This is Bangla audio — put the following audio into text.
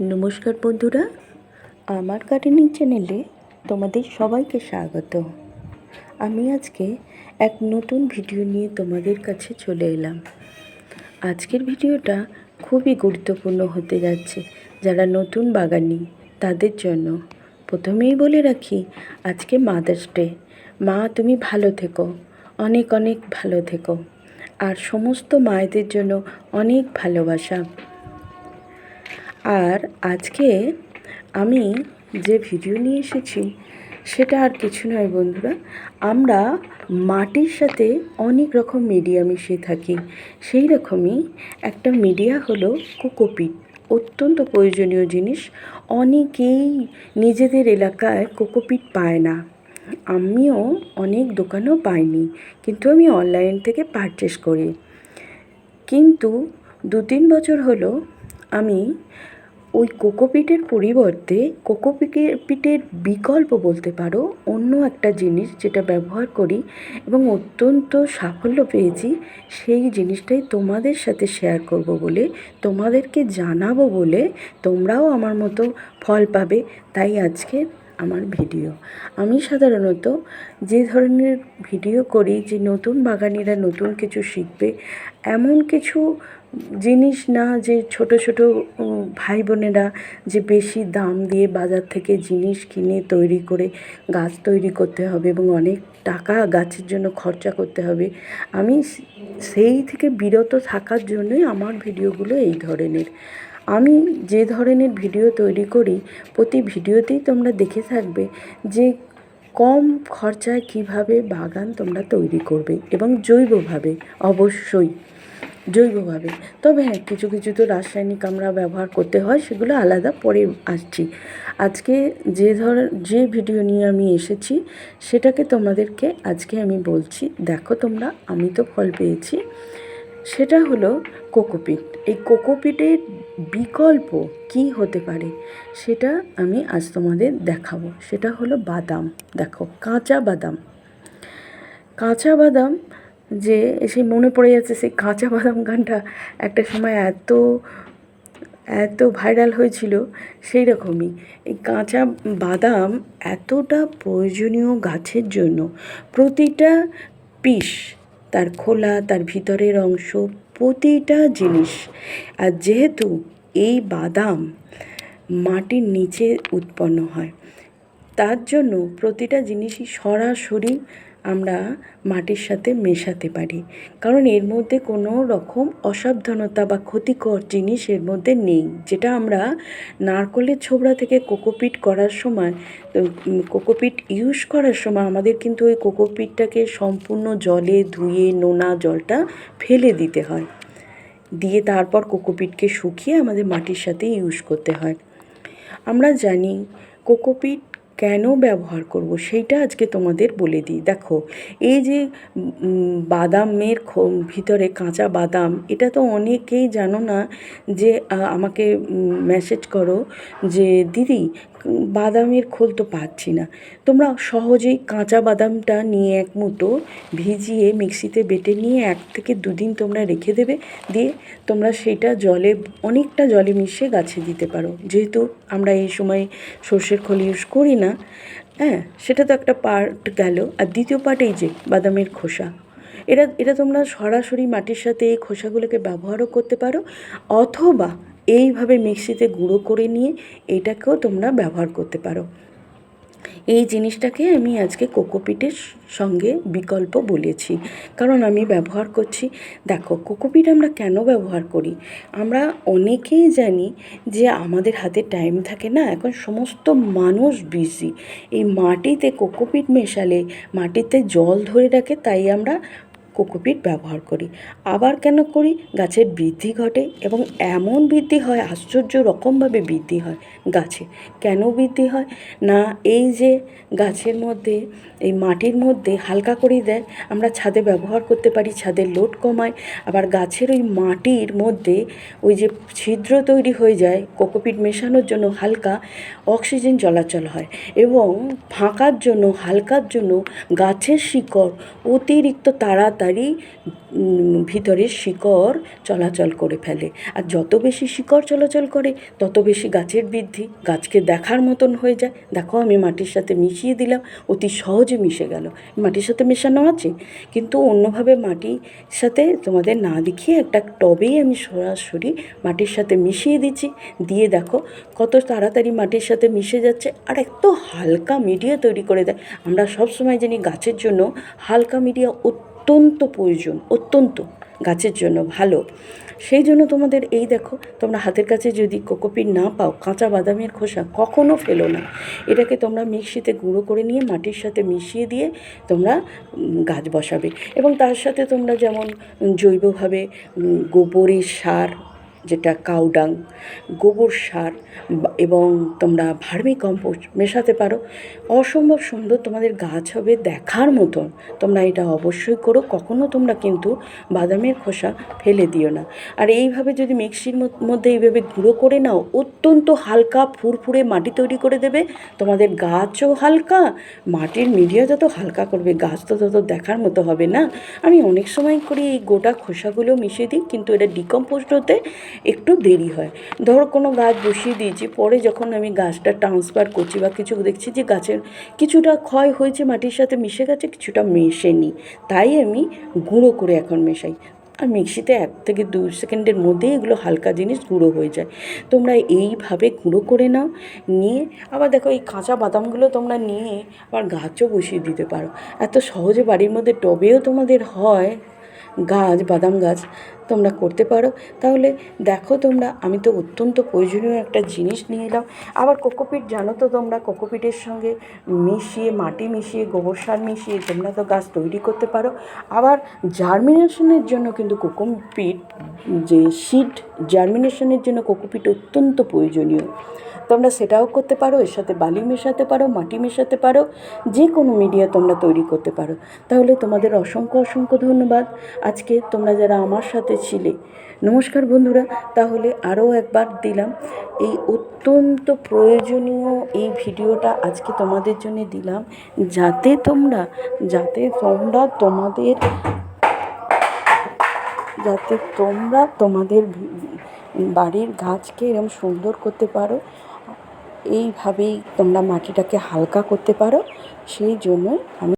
নমস্কার বন্ধুরা, আমার গার্ডেনিং চ্যানেলে তোমাদের সবাইকে স্বাগত। আমি আজকে এক নতুন ভিডিও নিয়ে তোমাদের কাছে চলে এলাম। আজকের ভিডিওটা খুবই গুরুত্বপূর্ণ হতে যাচ্ছে যারা নতুন বাগানি, তাদের জন্য। প্রথমেই বলে রাখি, আজকে মাদার্স ডে মা, তুমি ভালো থেকো, অনেক অনেক ভালো থেকো। আর সমস্ত মায়েদের জন্য অনেক ভালোবাসা। আর আজকে আমি যে ভিডিও নিয়ে এসেছি, সেটা আর কিছু নয় বন্ধুরা। আমরা মাটির সাথে অনেক রকম মিডিয়া মিশিয়ে থাকি। সেই রকমই একটা মিডিয়া হলো কোকোপিট অত্যন্ত প্রয়োজনীয় জিনিস। অনেকেই নিজেদের এলাকায় কোকোপিট পায় না। আমিও অনেক দোকানেও পাইনি, কিন্তু আমি অনলাইন থেকে পারচেস করি। কিন্তু দু তিন বছর হলো আমি ওই কোকোপিটের পরিবর্তে কোকোপিটে পিটের বিকল্প বলতে পারো, অন্য একটা জিনিস যেটা ব্যবহার করি এবং অত্যন্ত সাফল্য পেয়েছি, সেই জিনিসটাই তোমাদের সাথে শেয়ার করব বলে, তোমাদেরকে জানাব বলে তোমরাও আমার মতো ফল পাবে। তাই আজকে আমার ভিডিও। আমি সাধারণত যে ধরনের ভিডিও করি, যে নতুন বাগানিরা নতুন কিছু শিখবে, এমন কিছু জিনিস না যে ছোট ছোট ভাই বোনেরা যে বেশি দাম দিয়ে বাজার থেকে জিনিস কিনে তৈরি করে গাছ তৈরি করতে হবে এবং অনেক টাকা গাছের জন্য খরচা করতে হবে। আমি সেই থেকে বিরত থাকার জন্যই আমার ভিডিওগুলো এই ধরনের। আমি যে ধরনের ভিডিও তৈরি করি, প্রতি ভিডিওতেই তোমরা দেখে থাকবে যে কম খরচায় কীভাবে বাগান তোমরা তৈরি করবে এবং জৈবভাবে, অবশ্যই জৈবভাবে। তবে হ্যাঁ কিছু কিছু তো রাসায়নিক আমরা ব্যবহার করতে হয়, সেগুলো আলাদা পরে আসছি। আজকে যে ধর, যে ভিডিও নিয়ে আমি এসেছি, সেটাকে তোমাদেরকে আজকে আমি বলছি, দেখো তোমরা, আমি তো ফল পেয়েছি। সেটা হলো কোকোপিট এই কোকোপিটের বিকল্প কি হতে পারে সেটা আমি আজ তোমাদের দেখাবো। সেটা হলো বাদাম। দেখো, কাঁচা বাদাম। কাঁচা বাদাম যে এসে মনে পড়ে যাচ্ছে সেই কাঁচা বাদাম গানটা একটা সময় এত এত ভাইরাল হয়েছিল সেই রকমই। এই কাঁচা বাদাম এতটা প্রয়োজনীয় গাছের জন্য প্রতিটা পিস তার খোলা, তার ভিতরের অংশ, প্রতিটা জিনিস। আর যেহেতু এই বাদাম মাটির নিচে উৎপন্ন হয় তার জন্য প্রতিটা জিনিসই সরাসরি আমরা মাটির সাথে মেশাতে পারি। কারণ এর মধ্যে কোনো রকম অসাবধানতা বা ক্ষতিকর জিনিস এর মধ্যে নেই। যেটা আমরা নারকলের ছোবড়া থেকে কোকোপিট করার সময় কোকোপিট ইউজ করার সময় আমাদের কিন্তু ওই কোকোপিটটাকে সম্পূর্ণ জলে ধুয়ে নোনা জলটা ফেলে দিতে হয়। দিয়ে তারপর কোকোপিটকে শুকিয়ে আমাদের মাটির সাথে ইউজ করতে হয়। আমরা জানি কোকোপিট কেন ব্যবহার করব সেইটা আজকে তোমাদের বলে দিই। দেখো, এই যে বাদামের ভিতরে কাঁচা বাদাম, এটা তো অনেকেই জানো না যে আমাকে মেসেজ করো যে, দিদি বাদামের খোল তো পাচ্ছি না। তোমরা সহজেই কাঁচা বাদামটা নিয়ে এক মুঠো ভিজিয়ে মিক্সিতে বেটে নিয়ে এক থেকে দুদিন তোমরা রেখে দেবে। দিয়ে তোমরা সেটা জলে, অনেকটা জলে মিশিয়ে গাছে দিতে পারো। যেহেতু আমরা এই সময় সর্ষের খোল ইউজ করি না হ্যাঁ সেটা তো একটা পার্ট গেল। আর দ্বিতীয় পার্ট এই যে বাদামের খোসা এটা এটা তোমরা সরাসরি মাটির সাথে এই খোসাগুলোকে ব্যবহারও করতে পারো। অথবা এইভাবে মিক্সিতে গুঁড়ো করে নিয়ে এটাকেও তোমরা ব্যবহার করতে পারো। এই জিনিসটাকে আমি আজকে কোকোপিটের সঙ্গে বিকল্প বলেছি। কারণ আমি ব্যবহার করছি, দেখো কোকোপিট আমরা কেন ব্যবহার করি? আমরা অনেকেই জানি যে আমাদের হাতে টাইম থাকে না, এখন সমস্ত মানুষ বিজি এই মাটিতে কোকোপিট মেশালে, মাটিতে জল ধরে রাখে, তাই আমরা কোকোপিট ব্যবহার করি। আবার কেন করি? গাছের বৃদ্ধি ঘটে এবং এমন বৃদ্ধি হয়, আশ্চর্য রকমভাবে বৃদ্ধি হয় গাছে। কেন বৃদ্ধি হয়? না, এই যে গাছের মধ্যে, এই মাটির মধ্যে হালকা করে দেয়, আমরা ছাদে ব্যবহার করতে পারি ছাদের লোড কমায়, আবার গাছের ওই মাটির মধ্যে ওই যে ছিদ্র তৈরি হয়ে যায়, কোকোপিট মেশানোর জন্য হালকা অক্সিজেন চলাচল হয় এবং ফাঁকার জন্য, হালকার জন্য গাছের শিকড় অতিরিক্ত তাড়াতাড়ি তাড়াতাড়ি ভিতরের শিকড় চলাচল করে ফেলে। আর যত বেশি শিকড় চলাচল করে, তত বেশি গাছের বৃদ্ধি। গাছকে দেখার মতন হয়ে যায়। দেখো, আমি মাটির সাথে মিশিয়ে দিলাম। অতি সহজে মিশে গেল। মাটির সাথে মেশানো আছে? কিন্তু অন্যভাবে মাটির সাথে তোমাদের না দেখিয়ে একটা টবেই আমি সরাসরি মাটির সাথে মিশিয়ে দিচ্ছি। দিয়ে দেখো, কত তাড়াতাড়ি মাটির সাথে মিশে যাচ্ছে। আর এত হালকা মিডিয়া তৈরি করে দেয়। আমরা সবসময় জানি গাছের জন্য হালকা মিডিয়া অত্যন্ত প্রয়োজন, অত্যন্ত গাছের জন্য ভালো। সেই জন্য তোমাদের এই দেখো, তোমরা হাতের কাছে যদি কোকোপিট না পাও, কাঁচা বাদামের খোসা কখনো ফেলো না। এটাকে তোমরা মিক্সিতে গুঁড়ো করে নিয়ে মাটির সাথে মিশিয়ে দিয়ে তোমরা গাছ বসাবে। এবং তার সাথে তোমরা যেমন জৈবভাবে গোবরের সার যেটা কাউডাং, গোবর সার এবং তোমরা ভার্মি কম্পোস্ট মেশাতে পারো। অসম্ভব সুন্দর তোমাদের গাছ হবে দেখার মতন। তোমরা এটা অবশ্যই করো, কখনো তোমরা কিন্তু বাদামের খোসা ফেলে দিও না। আর এইভাবে যদি মিক্সির মধ্যে- এইভাবে গুঁড়ো করে নাও, অত্যন্ত হালকা ফুরফুরে মাটি তৈরি করে দেবে। তোমাদের গাছও হালকা, মাটির মিডিয়া যত হালকা করবে, গাছ তো তত দেখার মতো হবে না। আমি অনেক সময় করি এই গোটা খোসাগুলো মিশিয়ে দিই, কিন্তু এটা ডিকম্পোস্ট হতে একটু দেরি হয়। ধরো কোনো গাছ বসিয়ে দিয়েছি, পরে যখন আমি গাছটা ট্রান্সফার করছি বা কিছু দেখছি যে গাছের কিছুটা ক্ষয় হয়েছে, মাটির সাথে মিশে গেছে, কিছুটা মেশেনি, তাই আমি গুঁড়ো করে এখন মেশাই। আর মিক্সিতে এক থেকে দু সেকেন্ডের মধ্যেই এগুলো হালকা জিনিস গুঁড়ো হয়ে যায়। তোমরা এইভাবে গুঁড়ো করে নাও, নিয়ে আবার দেখো এই কাঁচা বাদামগুলো তোমরা নিয়ে আবার গাছও বসিয়ে দিতে পারো। এত সহজে বাড়ির মধ্যে টবেও তোমাদের হয় গাছ, বাদাম গাছ তোমরা করতে পারো। তাহলে দেখো তোমরা, আমি তো অত্যন্ত প্রয়োজনীয় একটা জিনিস নিয়ে এলাম। আবার কোকোপিট জানো তো তোমরা, কোকোপিটের সঙ্গে মিশিয়ে, মাটি মিশিয়ে, গোবর সার মিশিয়ে তোমরা তো গাছ তৈরি করতে পারো। আবার জার্মিনেশনের জন্য কিন্তু কোকোপিট, যে সিড জার্মিনেশনের জন্য কোকোপিট অত্যন্ত প্রয়োজনীয়। তোমরা সেটাও করতে পারো, এর সাথে বালি মেশাতে পারো, মাটি মেশাতে পারো যে কোনো মিডিয়া তোমরা তৈরি করতে পারো। তাহলে তোমাদের অসংখ্য অসংখ্য ধন্যবাদ। আজকে তোমরা যারা আমার সাথে ছিলে নমস্কার বন্ধুরা, তাহলে আরও একবার দিলাম। এই অত্যন্ত প্রয়োজনীয় এই ভিডিওটা আজকে তোমাদের জন্য দিলাম। যাতে তোমরা যাতে তোমরা তোমাদের, যাতে তোমরা তোমাদের বাড়ির গাছকে এরকম সুন্দর করতে পারো। এইভাবেই তোমরা মাটিটাকে হালকা করতে পারো। সেই জন্য আমি